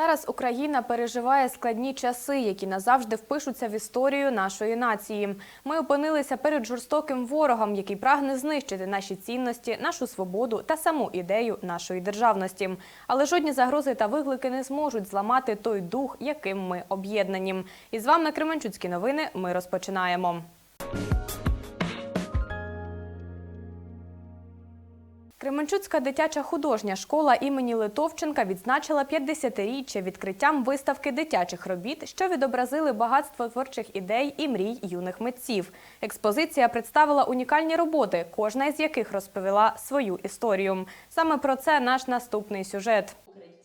Зараз Україна переживає складні часи, які назавжди впишуться в історію нашої нації. Ми опинилися перед жорстоким ворогом, який прагне знищити наші цінності, нашу свободу та саму ідею нашої державності. Але жодні загрози та виклики не зможуть зламати той дух, яким ми об'єднані. І з вами Кременчуцькі новини. Ми розпочинаємо. Кременчуцька дитяча художня школа імені Литовченка відзначила 50-річчя відкриттям виставки дитячих робіт, що відобразили багатство творчих ідей і мрій юних митців. Експозиція представила унікальні роботи, кожна із яких розповіла свою історію. Саме про це наш наступний сюжет.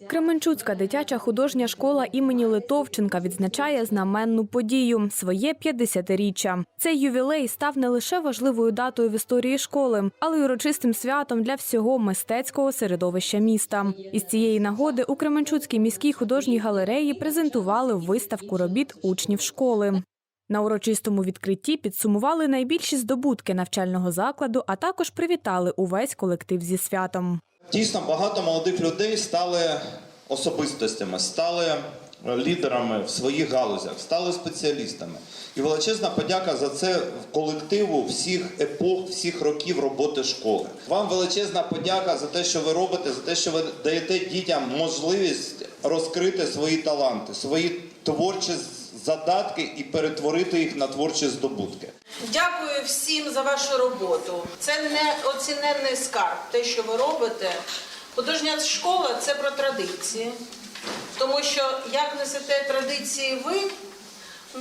Кременчуцька дитяча художня школа імені Литовченка відзначає знаменну подію своє 50-річчя. Цей ювілей став не лише важливою датою в історії школи, але й урочистим святом для всього мистецького середовища міста. Із цієї нагоди у Кременчуцькій міській художній галереї презентували виставку робіт учнів школи. На урочистому відкритті підсумували найбільші здобутки навчального закладу, а також привітали увесь колектив зі святом. Дійсно, багато молодих людей стали особистостями, стали лідерами в своїх галузях, стали спеціалістами. І величезна подяка за це колективу всіх епох, всіх років роботи школи. Вам величезна подяка за те, що ви робите, за те, що ви даєте дітям можливість розкрити свої таланти, свої творчі задатки і перетворити їх на творчі здобутки. Дякую всім за вашу роботу. Це неоціненний скарб, те, що ви робите. Художня школа це про традиції. Тому що як несете традиції ви,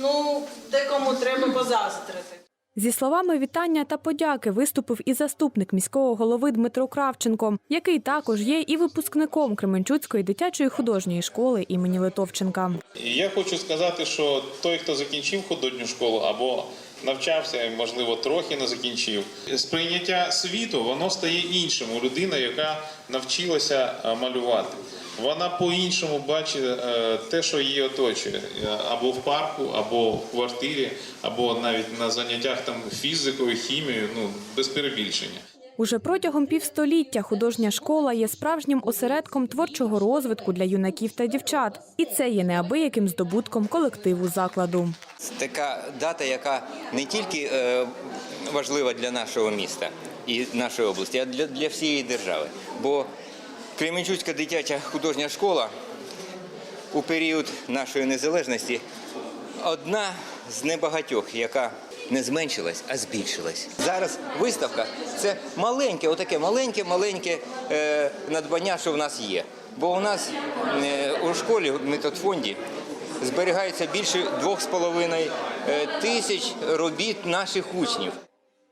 ну декому треба позаздрити. Зі словами вітання та подяки виступив і заступник міського голови Дмитро Кравченко, який також є і випускником Кременчуцької дитячої художньої школи імені Литовченка. Я хочу сказати, що той, хто закінчив художню школу або навчався, можливо, трохи не закінчив, сприйняття світу воно стає іншим у людини, яка навчилася е, малювати. Вона по-іншому бачить е, те, що її оточує, Е, або в парку, або в квартирі, або навіть на заняттях там фізикою, хімією, ну без перебільшення. Уже протягом півстоліття художня школа є справжнім осередком творчого розвитку для юнаків та дівчат, і це є неабияким здобутком колективу закладу. Така дата, яка не тільки е, важлива для нашого міста і нашої області, а для, для всієї держави. Бо Кременчуцька дитяча художня школа у період нашої незалежності одна з небагатьох, яка не зменшилась, а збільшилась. Зараз виставка це маленьке, отаке маленьке, маленьке е, надбання, що в нас є. Бо у нас е, у школі в методфонді зберігається більше 2,5 е, тисяч робіт наших учнів.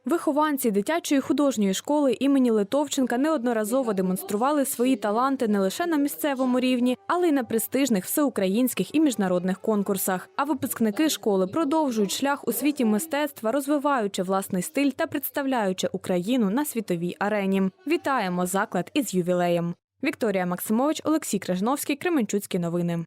Вихованці дитячої художньої школи імені Литовченка неодноразово демонстрували свої таланти не лише на місцевому рівні, але й на престижних всеукраїнських і міжнародних конкурсах. А випускники школи продовжують шлях у світі мистецтва, розвиваючи власний стиль та представляючи Україну на світовій арені. Вітаємо заклад із ювілеєм. Вікторія Максимович, Олексій Крижновський, Кременчуцькі новини.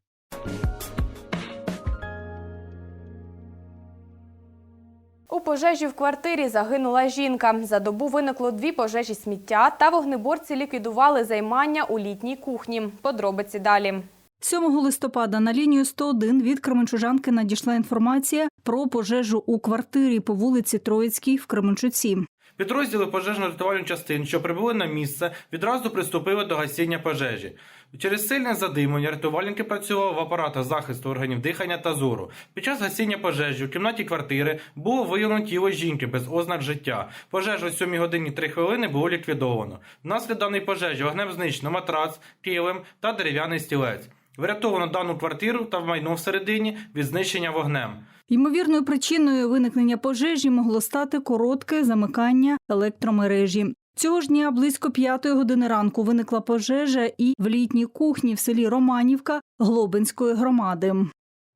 У пожежі в квартирі загинула жінка. За добу виникло дві пожежі сміття та вогнеборці ліквідували займання у літній кухні. Подробиці далі. 7 листопада на лінію 101 від Кременчужанки надійшла інформація про пожежу у квартирі по вулиці Троїцькій в Кременчуці. Підрозділи пожежно-рятувальних частин, що прибули на місце, відразу приступили до гасіння пожежі. Через сильне задимлення рятувальники працювали в апаратах захисту органів дихання та зору. Під час гасіння пожежі в кімнаті квартири було виявлено тіло жінки без ознак життя. Пожежу о 7 годині 3 хвилини було ліквідовано. Внаслідок даної пожежі вогнем знищено матрац, килим та дерев'яний стілець. Врятовано дану квартиру та майно всередині від знищення вогнем. Ймовірною причиною виникнення пожежі могло стати коротке замикання електромережі. Цього ж дня близько п'ятої години ранку виникла пожежа і в літній кухні в селі Романівка Глобинської громади.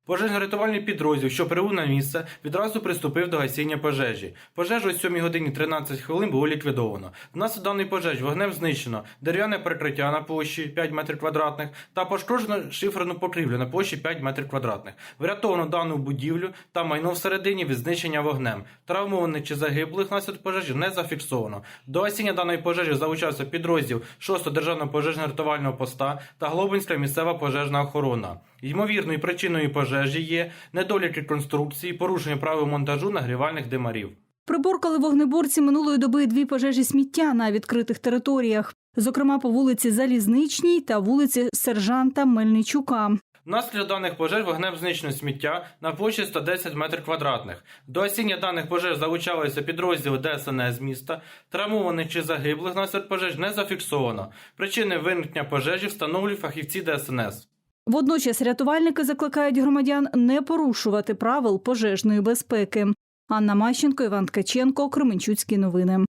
Пожежно-рятувальний підрозділ, що прибув на місце, відразу приступив до гасіння пожежі. Пожежу о 7 годині 13 хвилин було ліквідовано. Внаслідок даної пожежі вогнем знищено дерев'яне перекриття на площі 5 метрів квадратних та пошкоджено шиферну покрівлю на площі 5 метрів квадратних. Врятовано дану будівлю та майно всередині від знищення вогнем. Травмованих чи загиблих внаслідок пожежі не зафіксовано. До гасіння даної пожежі залучався підрозділ 6-го державного пожежно-рятувального поста та Глобинська місцева пожежна охорона. Ймовірною причиною пожежі є недоліки конструкції, порушення правил монтажу нагрівальних димарів. Приборкали вогнеборці минулої доби дві пожежі сміття на відкритих територіях, зокрема по вулиці Залізничній та вулиці Сержанта Мельничука. Внаслідок даних пожеж вогнем знищено сміття на площі 110 метрів квадратних. До осіння даних пожеж залучалися підрозділи ДСНС міста. Травмованих чи загиблих внаслідок пожеж не зафіксовано. Причини виникнення пожежі встановлюють фахівці ДСНС. Водночас рятувальники закликають громадян не порушувати правил пожежної безпеки. Анна Мащенко, Іван Ткаченко, Кременчуцькі новини.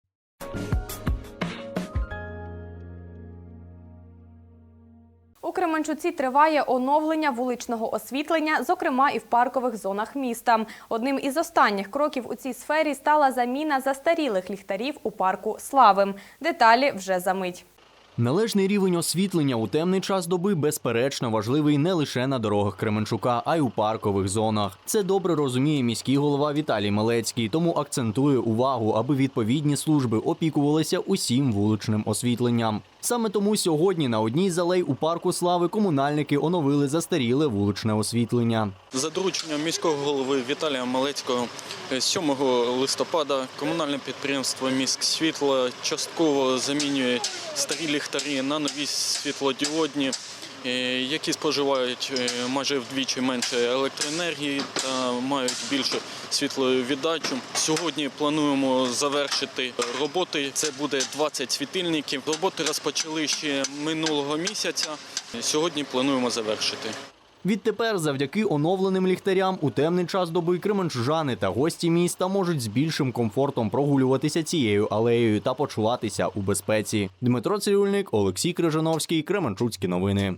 У Кременчуці триває оновлення вуличного освітлення, зокрема і в паркових зонах міста. Одним із останніх кроків у цій сфері стала заміна застарілих ліхтарів у парку Слави. Деталі вже за мить. Належний рівень освітлення у темний час доби безперечно важливий не лише на дорогах Кременчука, а й у паркових зонах. Це добре розуміє міський голова Віталій Малецький, тому акцентує увагу, аби відповідні служби опікувалися усім вуличним освітленням. Саме тому сьогодні на одній з алей у парку слави комунальники оновили застаріле вуличне освітлення. За дорученням міського голови Віталія Малецького е, 7 листопада комунальне підприємство Міськ світло частково замінює старі ліхтарі на нові світлодіодні, е, які споживають е, майже вдвічі менше електроенергії та мають більшу світловіддачу. Сьогодні плануємо завершити роботи. Це буде 20 світильників. Роботи розпочали ще минулого місяця. Сьогодні плануємо завершити. Відтепер, завдяки оновленим ліхтарям, у темний час доби кременчужани та гості міста можуть з більшим комфортом прогулюватися цією алеєю та почуватися у безпеці. Дмитро Цирюльник, Олексій Крижановський, Кременчуцькі новини.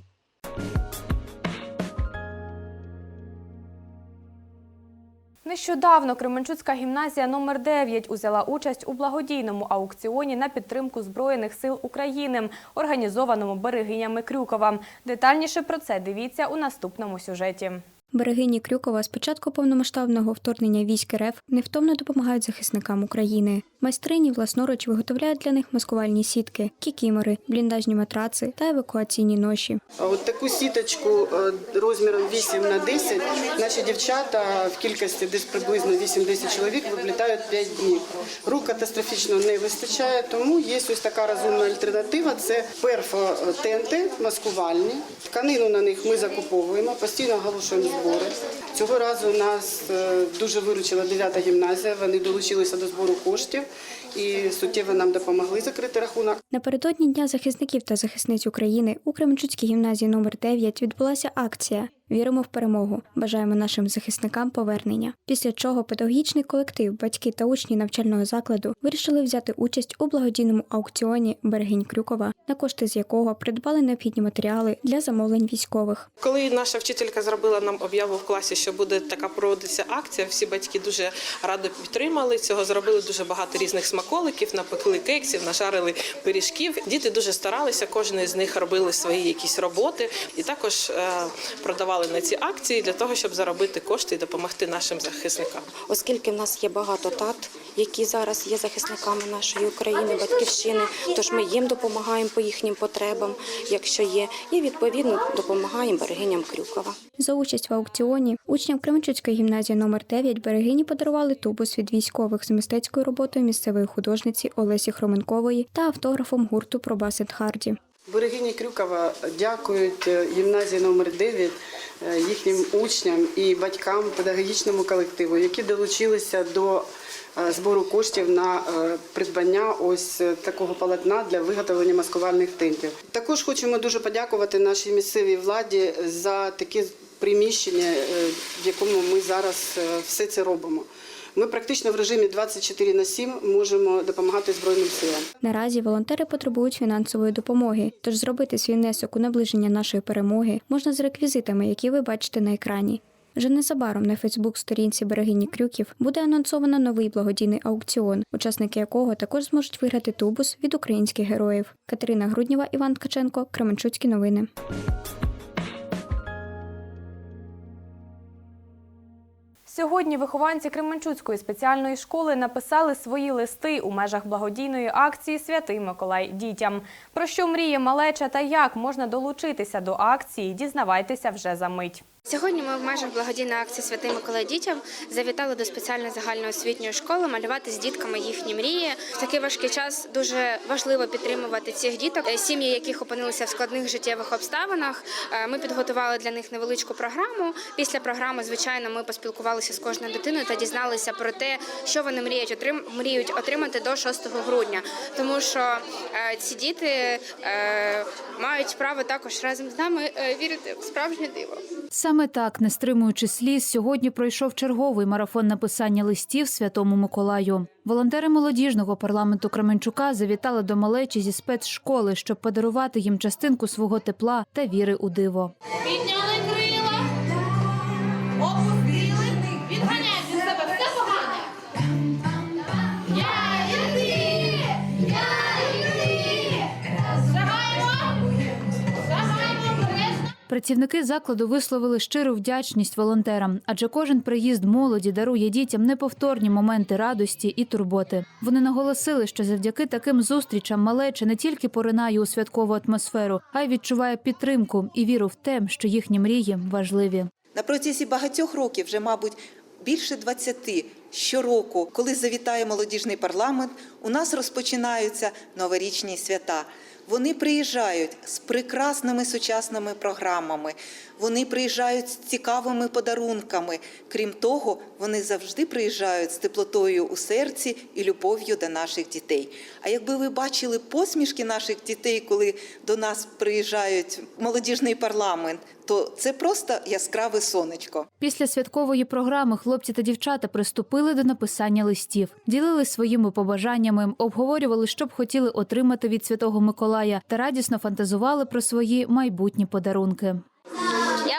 Нещодавно Кременчуцька гімназія номер 9 узяла участь у благодійному аукціоні на підтримку Збройних сил України, організованому берегинями Крюкова. Детальніше про це дивіться у наступному сюжеті. Берегині Крюкова з початку повномасштабного вторгнення військ РФ невтомно допомагають захисникам України. Майстрині власноруч виготовляють для них маскувальні сітки, кікімори, бліндажні матраци та евакуаційні ноші. От таку сіточку е, розміром 8 на 10 наші дівчата в кількості десь приблизно 8-10 чоловік виплітають 5 днів. Рук катастрофічно не вистачає, тому є ось така розумна альтернатива. Це перфотенти маскувальні. Тканину на них ми закуповуємо, постійно оголошуємо збори. Цього разу нас е, дуже виручила 9-та гімназія. Вони долучилися до збору коштів і суттєво нам допомогли закрити рахунок. Напередодні Дня захисників та захисниць України у Кременчуцькій гімназії номер 9 відбулася акція Віримо в перемогу. Бажаємо нашим захисникам повернення. Після чого педагогічний колектив, батьки та учні навчального закладу вирішили взяти участь у благодійному аукціоні Берегинь Крюкова, на кошти з якого придбали необхідні матеріали для замовлень військових. Коли наша вчителька зробила нам об'яву в класі, що буде така проводитися акція, всі батьки дуже радо підтримали цього. Зробили дуже багато різних смаколиків, напекли кексів, нажарили пиріжків. Діти дуже старалися, кожен з них робили свої якісь роботи і також е, продавали на ці акції для того, щоб заробити кошти і допомогти нашим захисникам. оскільки в нас є багато тат, які зараз є захисниками нашої України, батьківщини. Тож ми їм допомагаємо по їхнім потребам, якщо є, і відповідно допомагаємо берегиням Крюкова. За участь в аукціоні учням Кременчуцької гімназії номер 9 берегині подарували тубус від військових з мистецькою роботою місцевої художниці Олесі Хроменкової та автографом гурту Пробасет Харді. Берегині Крюкова дякують е, гімназії номер 9 е, їхнім учням і батькам, педагогічному колективу, які долучилися до е, збору коштів на придбання ось такого полотна для виготовлення маскувальних тентів. Також хочемо дуже подякувати нашій місцевій владі за таке приміщення, в якому ми зараз все це робимо. Ми практично в режимі 24 на 7 можемо допомагати Збройним силам. Наразі волонтери потребують фінансової допомоги, тож зробити свій внесок у наближення нашої перемоги можна з реквізитами, які ви бачите на екрані. Вже незабаром на Фейсбук-сторінці берегині Крюків буде анонсовано новий благодійний аукціон, учасники якого також зможуть виграти тубус від українських героїв. Катерина Груднєва, Іван Ткаченко, Кременчуцькі новини. Сьогодні вихованці Кременчуцької спеціальної школи написали свої листи у межах благодійної акції Святий Миколай дітям. Про що мріє малеча та як можна долучитися до акції, дізнавайтеся вже за мить. Сьогодні ми в межах благодійної акції Святий Миколай дітям завітали до спеціальної загальноосвітньої школи малювати з дітками їхні мрії. В такий важкий час дуже важливо підтримувати цих діток, е, сім'ї, яких опинилися в складних життєвих обставинах. Е, Ми підготували для них невеличку програму. Після програми, звичайно, ми поспілкувалися з кожною дитиною та дізналися про те, що вони мріють мріють отримати до 6 грудня. Тому що е, ці діти мають право також разом з нами вірити в справжнє диво. Саме так, не стримуючи сліз, сьогодні пройшов черговий марафон написання листів Святому Миколаю. Волонтери молодіжного парламенту Кременчука завітали до малечі зі спецшколи, щоб подарувати їм частинку свого тепла та віри у диво. Підняли крила, Працівники закладу висловили щиру вдячність волонтерам, адже кожен приїзд молоді дарує дітям неповторні моменти радості і турботи. Вони наголосили, що завдяки таким зустрічам малеча не тільки поринає у святкову атмосферу, а й відчуває підтримку і віру в те, що їхні мрії важливі. На протязі багатьох років, вже, мабуть, більше 20, щороку, коли завітає молодіжний парламент, у нас розпочинаються новорічні свята. Вони приїжджають з прекрасними сучасними програмами, вони приїжджають з цікавими подарунками. Крім того, вони завжди приїжджають з теплотою у серці і любов'ю до наших дітей. А якби ви бачили посмішки наших дітей, коли до нас приїжджають молодіжний парламент, то це просто яскраве сонечко. Після святкової програми хлопці та дівчата приступили до написання листів, ділили своїми побажаннями, обговорювали, що б хотіли отримати від святого Миколая, та радісно фантазували про свої майбутні подарунки.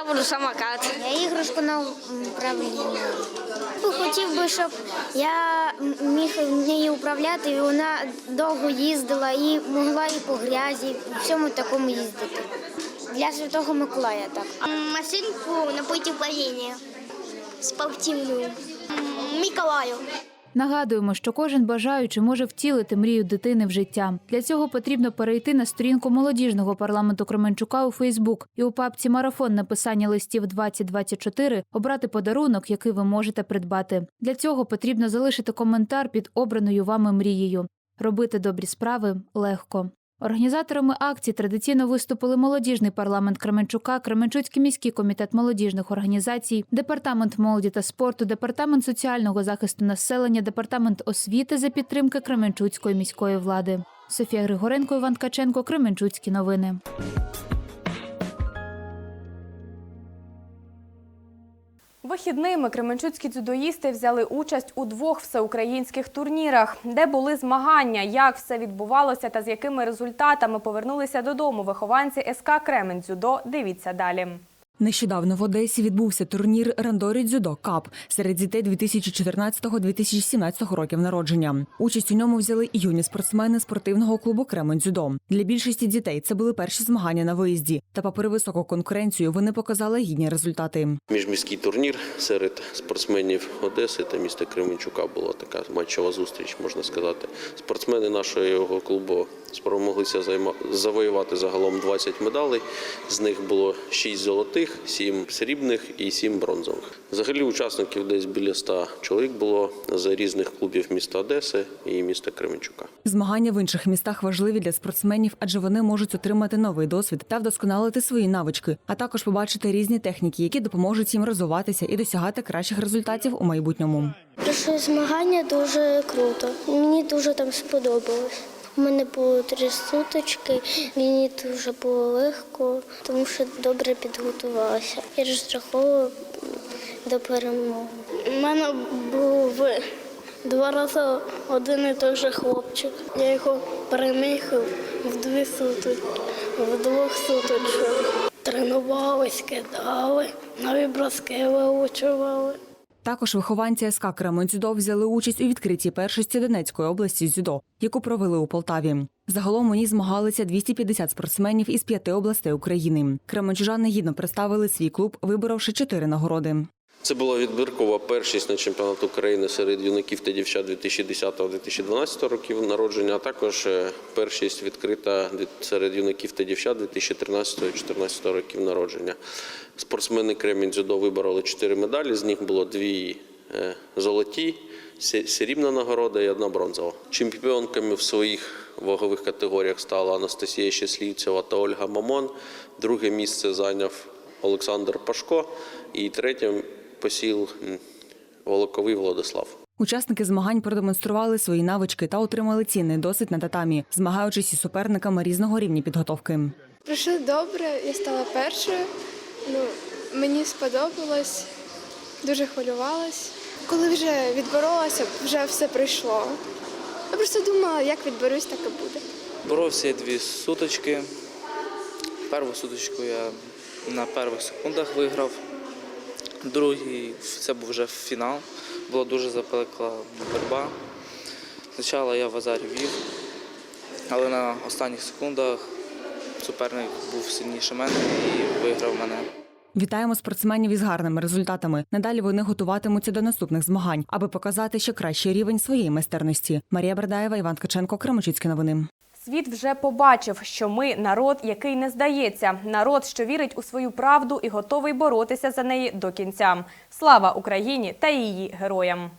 Буду самокат. Я іграшку на управління. Хотів би, щоб я міг нею управляти, і вона довго їздила і могла і по грязі, і всьому такому їздити. Для Святого Миколая так. Машинку на потепління спортивну. Миколаю. Нагадуємо, що кожен бажаючий може втілити мрію дитини в життя. Для цього потрібно перейти на сторінку молодіжного парламенту Кременчука у Фейсбук і у папці Марафон написання листів 2024 обрати подарунок, який ви можете придбати. Для цього потрібно залишити коментар під обраною вами мрією. Робити добрі справи легко. Організаторами акції традиційно виступили молодіжний парламент Кременчука, Кременчуцький міський комітет молодіжних організацій, департамент молоді та спорту, департамент соціального захисту населення, департамент освіти за підтримки Кременчуцької міської влади. Софія Григоренко, Іван Ткаченко, Кременчуцькі новини. Вихідними кременчуцькі дзюдоїсти взяли участь у двох всеукраїнських турнірах, де були змагання, як все відбувалося та з якими результатами повернулися додому вихованці СК Кремен Дзюдо. Дивіться далі. Нещодавно в Одесі відбувся турнір Рандорі Дзюдо Кап серед дітей 2014-2017 років народження. Участь у ньому взяли і юні спортсмени спортивного клубу Кремень Дзюдо. Для більшості дітей це були перші змагання на виїзді. Та, попри високу конкуренцію, вони показали гідні результати. Міжміський турнір серед спортсменів Одеси та міста Кременчука була така матчова зустріч, можна сказати. Спортсмени нашого клубу спромоглися завоювати загалом 20 медалей. З них було 6 золотих, 7 срібних і 7 бронзових. Взагалі учасників десь біля 100 чоловік було з різних клубів міста Одеси і міста Кременчука. Змагання в інших містах важливі для спортсменів, адже вони можуть отримати новий досвід та вдосконалити свої навички, а також побачити різні техніки, які допоможуть їм розвиватися і досягати кращих результатів у майбутньому. Пройшли змагання дуже круто. Мені дуже там сподобалось. У мене було три суточки, мені дуже було легко, тому що добре підготувалася. Я розраховувала до перемоги. У мене був два рази один і той же хлопчик. Я його переміг в дві суточки, в двох суточках. Тренувались, кидали, нові броски виучували. Також вихованці СК Кременцюдо взяли участь у відкритті першості Донецької області дзюдо, яку провели у Полтаві. Загалом у ній змагалися 250 спортсменів із п'яти областей України. Кременчужани гідно представили свій клуб, виборовши чотири нагороди. Це була відбіркова першість на чемпіонат України серед юнаків та дівчат 2010-2012 років народження, а також е, першість відкрита серед юнаків та дівчат 2013-2014 років народження. Спортсмени Кремінь дзюдо вибороли чотири медалі, з них було дві е, золоті, срібна нагорода і одна бронзова. Чемпіонками в своїх вагових категоріях стала Анастасія Щаслівцева та Ольга Мамон. Друге місце зайняв Олександр Пашко і третє посіл Волоковий Владислав. Учасники змагань продемонстрували свої навички та отримали цінний досвід на татамі, змагаючись із суперниками різного рівня підготовки. Пройшло добре, я стала першою. Ну, мені сподобалось, дуже хвилювалась. Коли вже відборолася, вже все пройшло. Я просто думала, як відберусь, так і буде. Боровся я дві суточки. Першу суточку я на перших секундах виграв. Другий це був вже фінал. Була дуже запекла боротьба. Спочатку я в азарі вів, але на останніх секундах суперник був сильніше мене і виграв мене. Вітаємо спортсменів із гарними результатами. Надалі вони готуватимуться до наступних змагань, аби показати ще кращий рівень своєї майстерності. Марія Бердаєва, Іван Ткаченко, Кременчуцькі новини. Світ вже побачив, що ми народ, який не здається, народ, що вірить у свою правду і готовий боротися за неї до кінця. Слава Україні та її героям!